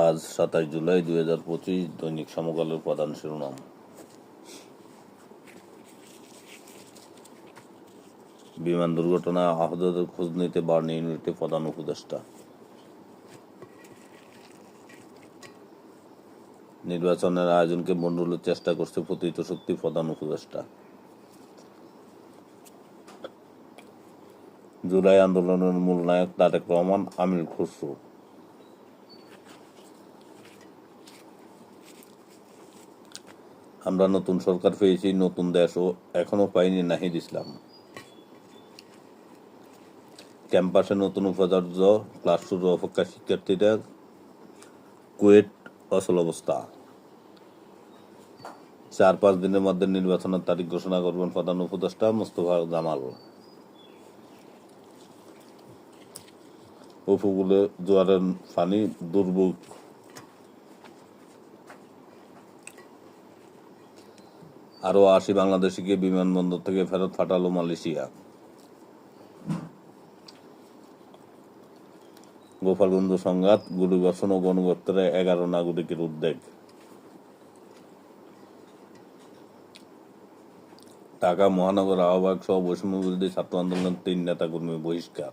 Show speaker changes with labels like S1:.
S1: আজ সাতাশ জুলাই দুই হাজার পঁচিশ দৈনিক সমকালের প্রধান শিরোনাম। বিমান দুর্ঘটনা আহতদের খোঁজ নিতে বার্নি ইউনিটে প্রধান উপদেষ্টা। নির্বাচনের আয়োজনকে মন্ডলের চেষ্টা করছে প্রতীত শক্তি প্রধান উপদেষ্টা। জুলাই আন্দোলনের মূল নায়ক তারেক রহমান, আমির খসরু। আমরা নতুন সরকার পেয়েছি, নতুন দেশও। এখনও পাইনি নাহিদ ইসলাম। ক্যাম্পাসে নতুন উপাচার্য ক্লাস শুরু অপেক্ষা শিক্ষার্থীরা, কুয়েট অচল অবস্থা। চার, পাঁচ দিনের মধ্যে নির্বাচনের তারিখ ঘোষণা করবেন প্রধান উপদেষ্টা মোস্তফা জামাল। উপকূলে জোয়ারের পানি দুর্ভোগ। আরও আশি বাংলাদেশিকে বিমানবন্দর থেকে ফেরত পাঠালো মালয়েশিয়া। গোপালগঞ্জ সংঘাত, গুলিবর্ষণ ও গণহত্যায় এগারো নাগরিকের উদ্বেগ। ঢাকা মহানগর আহ্বায়ক সহ বৈষম্য বিরোধী ছাত্র আন্দোলনের তিন নেতা কর্মী বহিষ্কার।